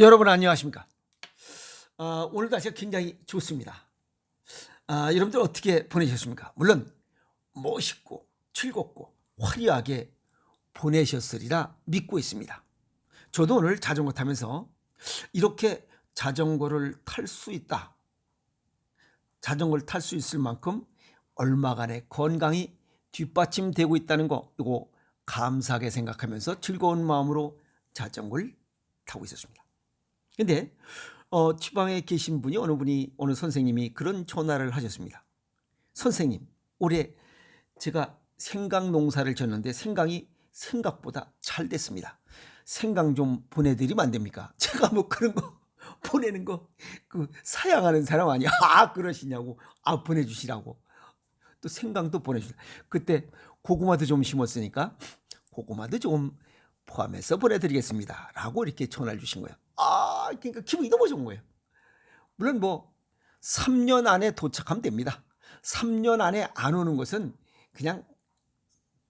여러분 안녕하십니까? 아, 오늘 날씨가 굉장히 좋습니다. 아, 여러분들 어떻게 보내셨습니까? 물론 멋있고 즐겁고 화려하게 보내셨으리라 믿고 있습니다. 저도 오늘 자전거 타면서 이렇게 자전거를 탈 수 있다. 자전거를 탈 수 있을 만큼 얼마간의 건강이 뒷받침되고 있다는 거 이거 감사하게 생각하면서 즐거운 마음으로 자전거를 타고 있었습니다. 근데 어, 지방에 계신 분이 어느 분이 어느 선생님이 그런 전화를 하셨습니다. 선생님, 올해 제가 생강 농사를 졌는데 생강이 생각보다 잘 됐습니다. 생강 좀 보내드리면 안 됩니까? 제가 뭐 그런 거 보내는 거 그 사양하는 사람 아니야? 아 그러시냐고? 아 보내주시라고. 또 생강도 보내주라. 그때 고구마도 좀 심었으니까 고구마도 좀 포함해서 보내드리겠습니다. 라고 이렇게 전화를 주신 거예요. 아, 그러니까 기분이 너무 좋은 거예요. 물론 뭐 3년 안에 도착하면 됩니다. 3년 안에 안 오는 것은 그냥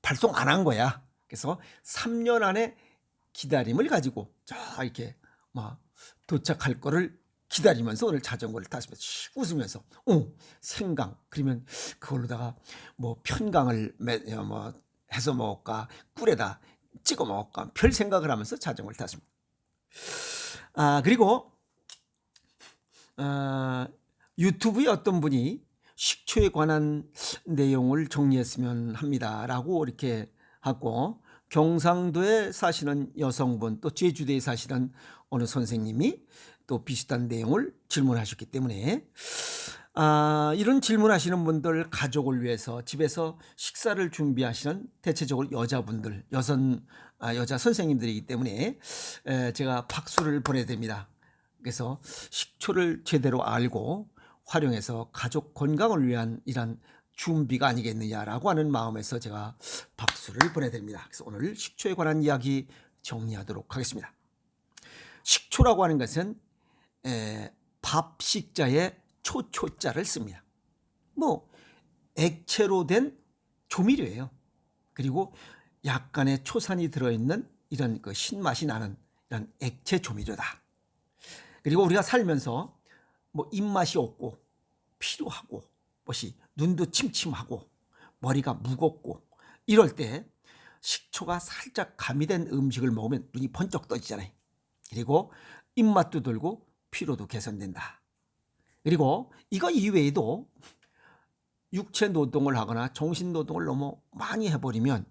발송 안 한 거야. 그래서 3년 안에 기다림을 가지고 자 이렇게 막 도착할 거를 기다리면서 오늘 자전거를 씩 웃으면서 어 생강 그러면 그걸로다가 뭐 편강을 매, 어, 뭐 해서 먹을까 꿀에다 찍어 먹을까 별 생각을 하면서 자전거를 탔습니다. 아 그리고 어, 유튜브에 어떤 분이 식초에 관한 내용을 정리했으면 합니다라고 이렇게 하고 경상도에 사시는 여성분 또 제주도에 사시는 어느 선생님이 또 비슷한 내용을 질문하셨기 때문에 아, 이런 질문하시는 분들 가족을 위해서 집에서 식사를 준비하시는 대체적으로 여자분들 여선 아, 여자 선생님들이기 때문에 에, 제가 박수를 보내드립니다. 그래서 식초를 제대로 알고 활용해서 가족 건강을 위한 이런 준비가 아니겠느냐라고 하는 마음에서 제가 박수를 보내드립니다. 그래서 오늘 식초에 관한 이야기 정리하도록 하겠습니다. 식초라고 하는 것은 에, 밥 식자에 초초자를 씁니다. 뭐 액체로 된 조미료예요. 그리고 약간의 초산이 들어있는 이런 그 신맛이 나는 이런 액체 조미료다. 그리고 우리가 살면서 뭐 입맛이 없고 피로하고 뭐시 눈도 침침하고 머리가 무겁고 이럴 때 식초가 살짝 가미된 음식을 먹으면 눈이 번쩍 떠지잖아요. 그리고 입맛도 들고 피로도 개선된다. 그리고 이거 이외에도 육체 노동을 하거나 정신 노동을 너무 많이 해버리면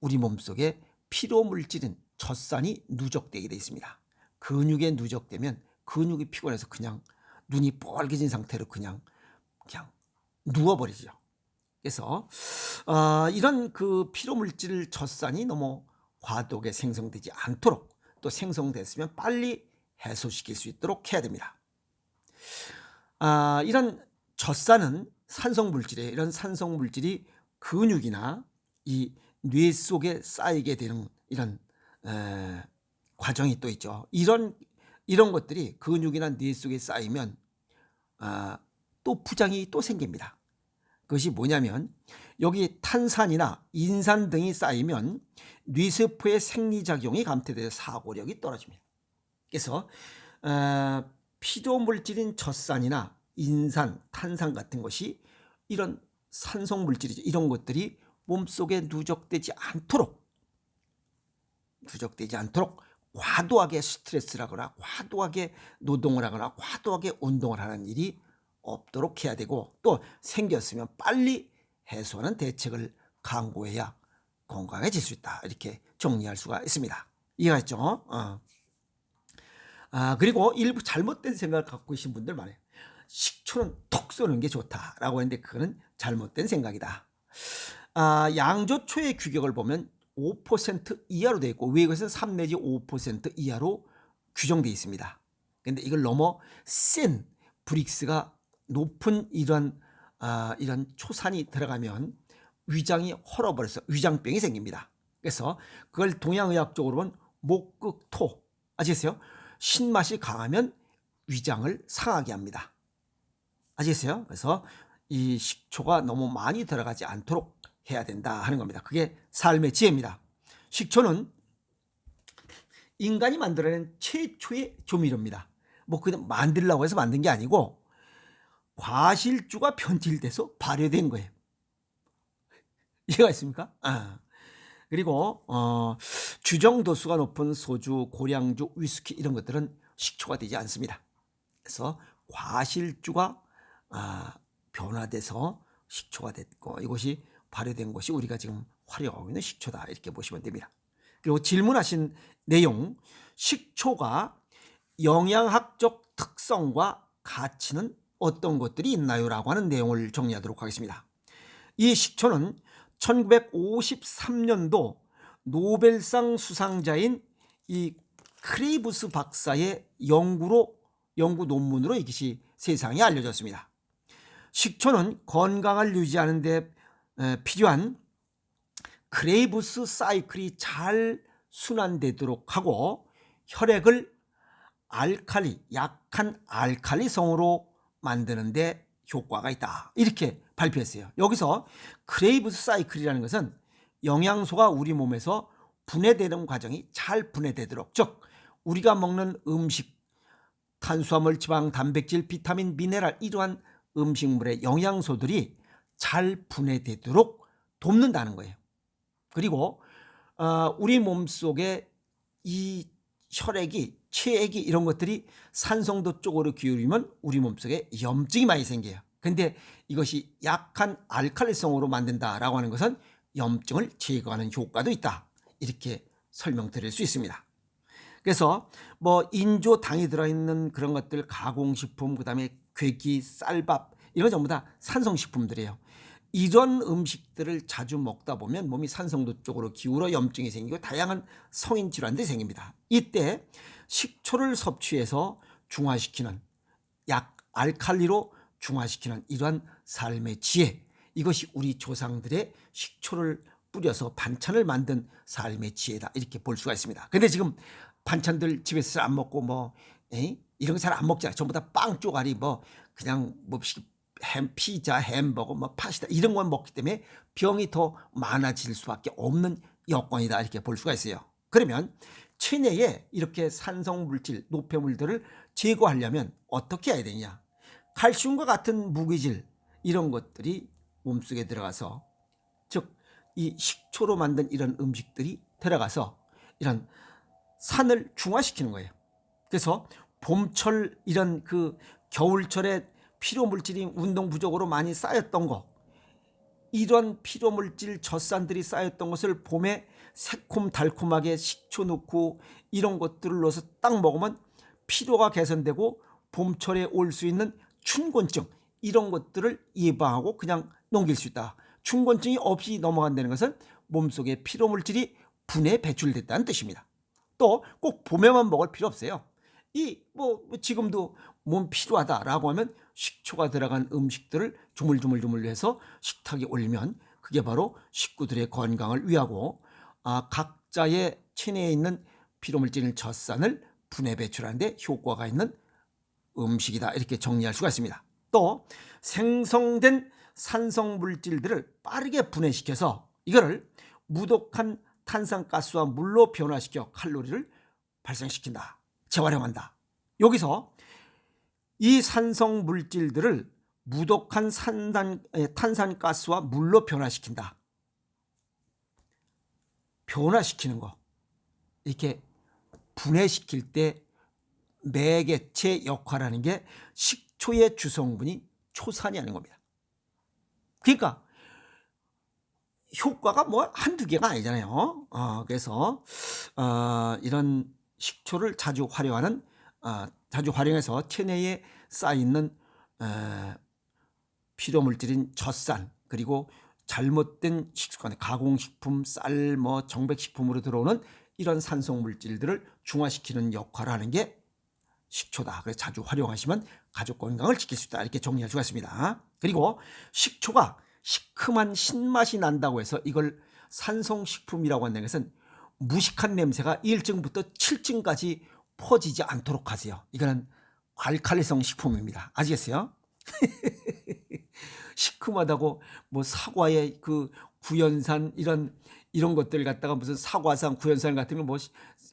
우리 몸속에 피로 물질인 젖산이 누적되게 되어 있습니다. 근육에 누적되면 근육이 피곤해서 그냥 눈이 뻘개진 상태로 그냥 그냥 누워버리죠. 그래서 어, 이런 그 피로 물질 젖산이 너무 과도하게 생성되지 않도록 또 생성됐으면 빨리 해소시킬 수 있도록 해야 됩니다. 아, 이런 젖산은 산성 물질이에요. 이런 산성 물질이 근육이나 이 뇌 속에 쌓이게 되는 이런 에, 과정이 또 있죠. 이런 이런 것들이 근육이나 뇌 속에 쌓이면 아, 또 부장이 또 생깁니다. 그것이 뭐냐면 여기 탄산이나 인산 등이 쌓이면 뇌세포의 생리작용이 감퇴돼서 사고력이 떨어집니다. 그래서 어, 피로 물질인 젖산이나 인산, 탄산 같은 것이 이런 산성 물질이죠. 이런 것들이 몸속에 누적되지 않도록 누적되지 않도록 과도하게 스트레스를 하거나 과도하게 노동을 하거나 과도하게 운동을 하는 일이 없도록 해야 되고 또 생겼으면 빨리 해소하는 대책을 강구해야 건강해질 수 있다. 이렇게 정리할 수가 있습니다. 이해가 있죠? 어. 아, 그리고 일부 잘못된 생각을 갖고 계신 분들 많아요. 식초는 톡 쏘는 게 좋다라고 했는데 그거는 잘못된 생각이다. 아, 양조초의 규격을 보면 5% 이하로 되어 있고 외국에서는 3 내지 5% 이하로 규정되어 있습니다. 근데 이걸 넘어 센 브릭스가 높은 이런 아, 이런 초산이 들어가면 위장이 헐어버려서 위장병이 생깁니다. 그래서 그걸 동양의학 적으로 보면 목극토 아시겠어요? 신맛이 강하면 위장을 상하게 합니다. 아시겠어요? 그래서 이 식초가 너무 많이 들어가지 않도록 해야 된다 하는 겁니다. 그게 삶의 지혜입니다. 식초는 인간이 만들어낸 최초의 조미료입니다. 뭐 그냥 만들려고 해서 만든 게 아니고 과실주가 변질돼서 발효된 거예요. 이해가 있습니까? 아. 그리고 어, 주정 도수가 높은 소주, 고량주, 위스키 이런 것들은 식초가 되지 않습니다. 그래서 과실주가 아, 변화돼서 식초가 됐고 이것이 발효된 것이 우리가 지금 활용하고 있는 식초다 이렇게 보시면 됩니다. 그리고 질문하신 내용 식초가 영양학적 특성과 가치는 어떤 것들이 있나요라고 하는 내용을 정리하도록 하겠습니다. 이 식초는 1953년도 노벨상 수상자인 이 크레이브스 박사의 연구로 연구 논문으로 이것이 세상에 알려졌습니다. 식초는 건강을 유지하는 데 필요한 크레이브스 사이클이 잘 순환되도록 하고 혈액을 알칼리, 약한 알칼리성으로 만드는 데 효과가 있다. 이렇게 발표했어요. 여기서 크레이브스 사이클이라는 것은 영양소가 우리 몸에서 분해되는 과정이 잘 분해되도록 즉 우리가 먹는 음식 탄수화물, 지방, 단백질, 비타민, 미네랄 이러한 음식물의 영양소들이 잘 분해되도록 돕는다는 거예요. 그리고 어, 우리 몸 속에 이 혈액이 체액이 이런 것들이 산성도 쪽으로 기울이면 우리 몸속에 염증이 많이 생겨요. 근데 이것이 약한 알칼리성으로 만든다라고 하는 것은 염증을 제거하는 효과도 있다. 이렇게 설명드릴 수 있습니다. 그래서 뭐 인조 당이 들어있는 그런 것들 가공식품 그다음에 괴기 쌀밥 이런 전부 다 산성식품들이에요. 이런 음식들을 자주 먹다 보면 몸이 산성도 쪽으로 기울어 염증이 생기고 다양한 성인 질환들이 생깁니다. 이때 식초를 섭취해서 중화시키는 약 알칼리로 중화시키는 이러한 삶의 지혜 이것이 우리 조상들의 식초를 뿌려서 반찬을 만든 삶의 지혜다 이렇게 볼 수가 있습니다. 근데 지금 반찬들 집에서 안 먹고 뭐 에이? 이런 거 잘 안 먹잖아요. 전부 다 빵 쪼가리 뭐 그냥 뭐 햄, 피자, 햄버거, 뭐 파스타 이런 걸 먹기 때문에 병이 더 많아질 수밖에 없는 여건이다 이렇게 볼 수가 있어요. 그러면 체내에 이렇게 산성 물질, 노폐물들을 제거하려면 어떻게 해야 되냐? 칼슘과 같은 무기질 이런 것들이 몸속에 들어가서 즉 이 식초로 만든 이런 음식들이 들어가서 이런 산을 중화시키는 거예요. 그래서 봄철 이런 그 겨울철에 피로 물질이 운동 부족으로 많이 쌓였던 거 이런 피로 물질 젖산들이 쌓였던 것을 봄에 새콤 달콤하게 식초 넣고 이런 것들을 넣어서 딱 먹으면 피로가 개선되고 봄철에 올 수 있는 춘곤증 이런 것들을 예방하고 그냥 넘길 수 있다. 춘곤증이 없이 넘어간다는 것은 몸속에 피로 물질이 분해 배출됐다는 뜻입니다. 또 꼭 봄에만 먹을 필요 없어요. 이 뭐 지금도 몸 피로하다라고 하면 식초가 들어간 음식들을 주물주물주물 해서 식탁에 올리면 그게 바로 식구들의 건강을 위하고 아, 각자의 체내에 있는 피로물질 젖산을 분해 배출하는데 효과가 있는 음식이다 이렇게 정리할 수가 있습니다. 또 생성된 산성 물질들을 빠르게 분해시켜서 이거를 무독한 탄산가스와 물로 변화시켜 칼로리를 발생시킨다. 재활용한다. 여기서 이 산성 물질들을 무독한 산단, 탄산가스와 물로 변화시킨다. 변화시키는 거. 이렇게 분해시킬 때 매개체 역할하는 게 식초의 주성분이 초산이 하는 겁니다. 그러니까 효과가 뭐 한두 개가 아니잖아요. 어, 그래서 어, 이런 식초를 자주 활용하는 어, 자주 활용해서 체내에 쌓이는 에, 필요 물질인 젖산 그리고 잘못된 식습관, 가공식품, 쌀, 뭐 정백식품으로 들어오는 이런 산성 물질들을 중화시키는 역할을 하는 게 식초다. 그래서 자주 활용하시면 가족 건강을 지킬 수 있다. 이렇게 정리할 수가 있습니다. 그리고 식초가 시큼한 신맛이 난다고 해서 이걸 산성식품이라고 한다는 것은 무식한 냄새가 1층부터 7층까지 퍼지지 않도록 하세요. 이거는 알칼리성 식품입니다. 아시겠어요? 시큼하다고 뭐 사과의 그 구연산 이런 이런 것들 갖다가 무슨 사과산 구연산 같은 거뭐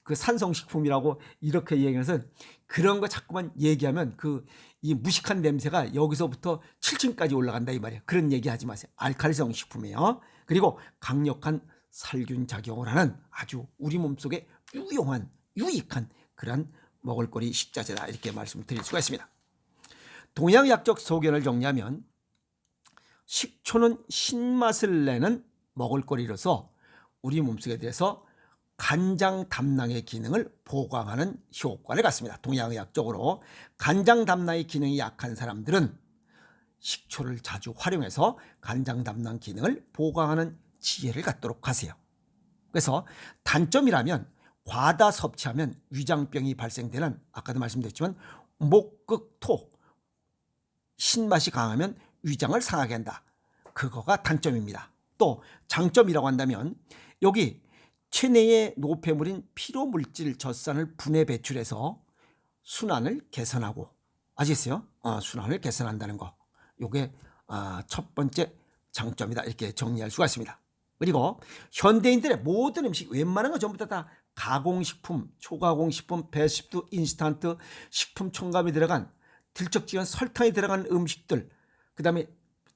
그 산성식품이라고 이렇게 얘기해서 그런 거 자꾸만 얘기하면 그 이 무식한 냄새가 여기서부터 7층까지 올라간다 이 말이에요. 그런 얘기 하지 마세요. 알칼리성 식품이에요. 그리고 강력한 살균 작용을 하는 아주 우리 몸속에 유용한 유익한 그런 먹을거리 식자재다 이렇게 말씀을 드릴 수가 있습니다. 동양약적 소견을 정리하면 식초는 신맛을 내는 먹을거리로서 우리 몸속에 대해서 간장 담낭의 기능을 보강하는 효과를 갖습니다. 동양의학적으로 간장 담낭의 기능이 약한 사람들은 식초를 자주 활용해서 간장 담낭 기능을 보강하는 지혜를 갖도록 하세요. 그래서 단점이라면 과다 섭취하면 위장병이 발생되는 아까도 말씀드렸지만 목극토 신맛이 강하면 위장을 상하게 한다. 그거가 단점입니다. 또 장점이라고 한다면 여기 체내의 노폐물인 피로물질 젖산을 분해 배출해서 순환을 개선하고 아시겠어요? 어, 순환을 개선한다는 거. 요게 아, 첫 번째 장점이다. 이렇게 정리할 수가 있습니다. 그리고 현대인들의 모든 음식 웬만한 거 전부 다, 다 가공식품, 초가공식품, 배식도 인스턴트, 식품 첨가물이 들어간 들쩍지근 설탕이 들어간 음식들, 그 다음에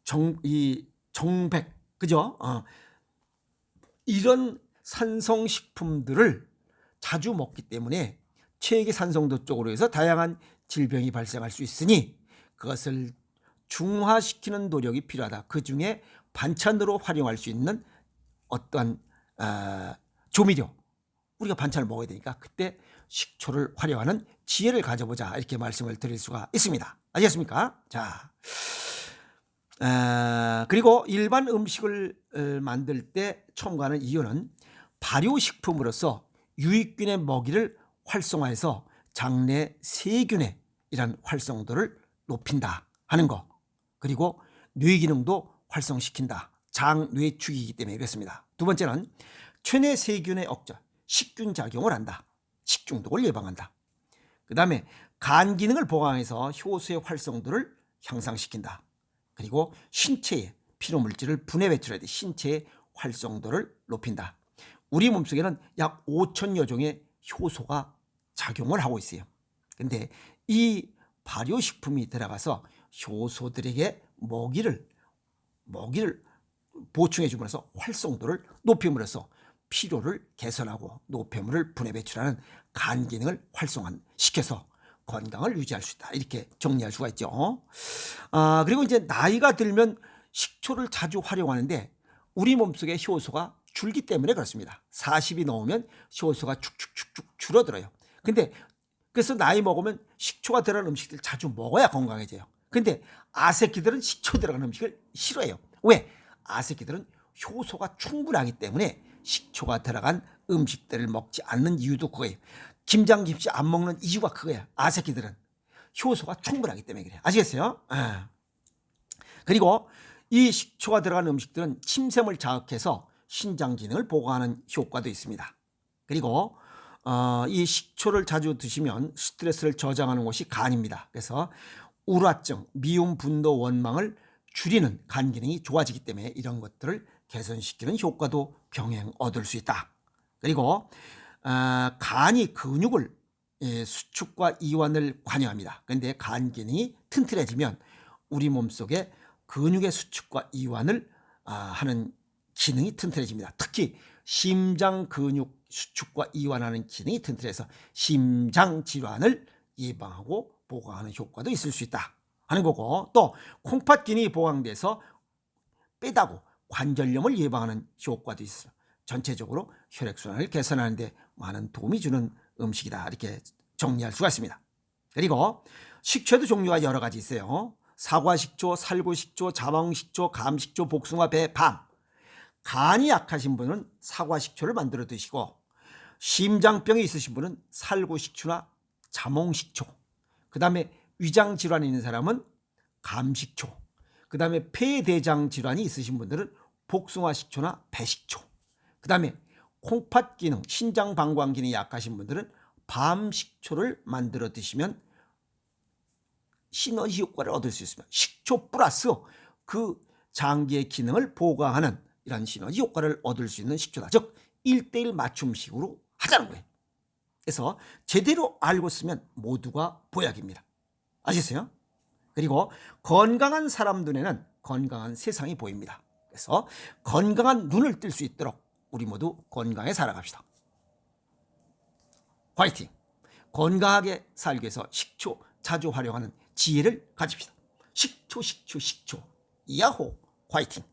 정 이 정백, 그죠? 어, 이런 산성식품들을 자주 먹기 때문에 체액의 산성도 쪽으로 해서 다양한 질병이 발생할 수 있으니 그것을 중화시키는 노력이 필요하다. 그 중에 반찬으로 활용할 수 있는 어떤 어, 조미료 우리가 반찬을 먹어야 되니까 그때 식초를 활용하는 지혜를 가져보자 이렇게 말씀을 드릴 수가 있습니다. 아시겠습니까? 자, 어, 그리고 일반 음식을 어, 만들 때 첨가하는 이유는 발효식품으로서 유익균의 먹이를 활성화해서 장내 세균의 이런 활성도를 높인다 하는 거 그리고 뇌 기능도 활성시킨다 장뇌축이기 때문에 그렇습니다. 두 번째는 체내 세균의 억제 식균 작용을 한다 식중독을 예방한다. 그 다음에 간 기능을 보강해서 효소의 활성도를 향상시킨다. 그리고 신체의 피로 물질을 분해 배출해야 돼. 신체의 활성도를 높인다. 우리 몸속에는 약 5천여 종의 효소가 작용을 하고 있어요. 근데 이 발효식품이 들어가서 효소들에게 먹이를 먹이를 보충해 줌으로써 활성도를 높임으로써 피로를 개선하고 노폐물을 분해 배출하는 간 기능을 활성화시켜서 건강을 유지할 수 있다. 이렇게 정리할 수가 있죠. 아, 그리고 이제 나이가 들면 식초를 자주 활용하는데 우리 몸속의 효소가 줄기 때문에 그렇습니다. 40이 넘으면 효소가 축축축축 줄어들어요. 근데 그래서 나이 먹으면 식초가 들어간 음식들 자주 먹어야 건강해져요. 근데 아새끼들은 식초 들어간 음식을 싫어해요. 왜? 아새끼들은 효소가 충분하기 때문에 식초가 들어간 음식들을 먹지 않는 이유도 그거예요. 김장 김치 안 먹는 이유가 그거야. 아새끼들은 효소가 충분하기 때문에 그래. 아시겠어요? 아. 그리고 이 식초가 들어간 음식들은 침샘을 자극해서 신장 기능을 보강하는 효과도 있습니다. 그리고 어, 이 식초를 자주 드시면 스트레스를 저장하는 곳이 간입니다. 그래서 우라증, 미움, 분노, 원망을 줄이는 간 기능이 좋아지기 때문에 이런 것들을 개선시키는 효과도 병행 얻을 수 있다. 그리고 어, 간이 근육을 예, 수축과 이완을 관여합니다. 그런데 간 기능이 튼튼해지면 우리 몸 속에 근육의 수축과 이완을 아, 하는 기능이 튼튼해집니다. 특히 심장 근육 수축과 이완하는 기능이 튼튼해서 심장 질환을 예방하고 보강하는 효과도 있을 수 있다 하는 거고 또 콩팥 기능이 보강돼서 빼다고 관절염을 예방하는 효과도 있어. 전체적으로 혈액순환을 개선하는 데 많은 도움이 주는 음식이다. 이렇게 정리할 수가 있습니다. 그리고 식초도 종류가 여러 가지 있어요. 사과 식초, 살구 식초, 자몽 식초, 감 식초, 복숭아, 배, 밤. 간이 약하신 분은 사과식초를 만들어 드시고 심장병이 있으신 분은 살구식초나 자몽식초. 그 다음에 위장 질환이 있는 사람은 감식초. 그 다음에 폐대장 질환이 있으신 분들은 복숭아 식초나 배식초. 그 다음에 콩팥 기능, 신장 방광 기능이 약하신 분들은 밤 식초를 만들어 드시면 시너지 효과를 얻을 수 있습니다. 식초 플러스 그 장기의 기능을 보강하는 이런 시너지 효과를 얻을 수 있는 식초다. 즉 1대1 맞춤식으로 하자는 거예요. 그래서 제대로 알고 쓰면 모두가 보약입니다. 아시겠어요? 그리고 건강한 사람 눈에는 건강한 세상이 보입니다. 그래서 건강한 눈을 뜰 수 있도록 우리 모두 건강에 살아갑시다. 화이팅! 건강하게 살기 위해서 식초 자주 활용하는 지혜를 가집시다. 식초, 식초, 식초. 야호! 화이팅!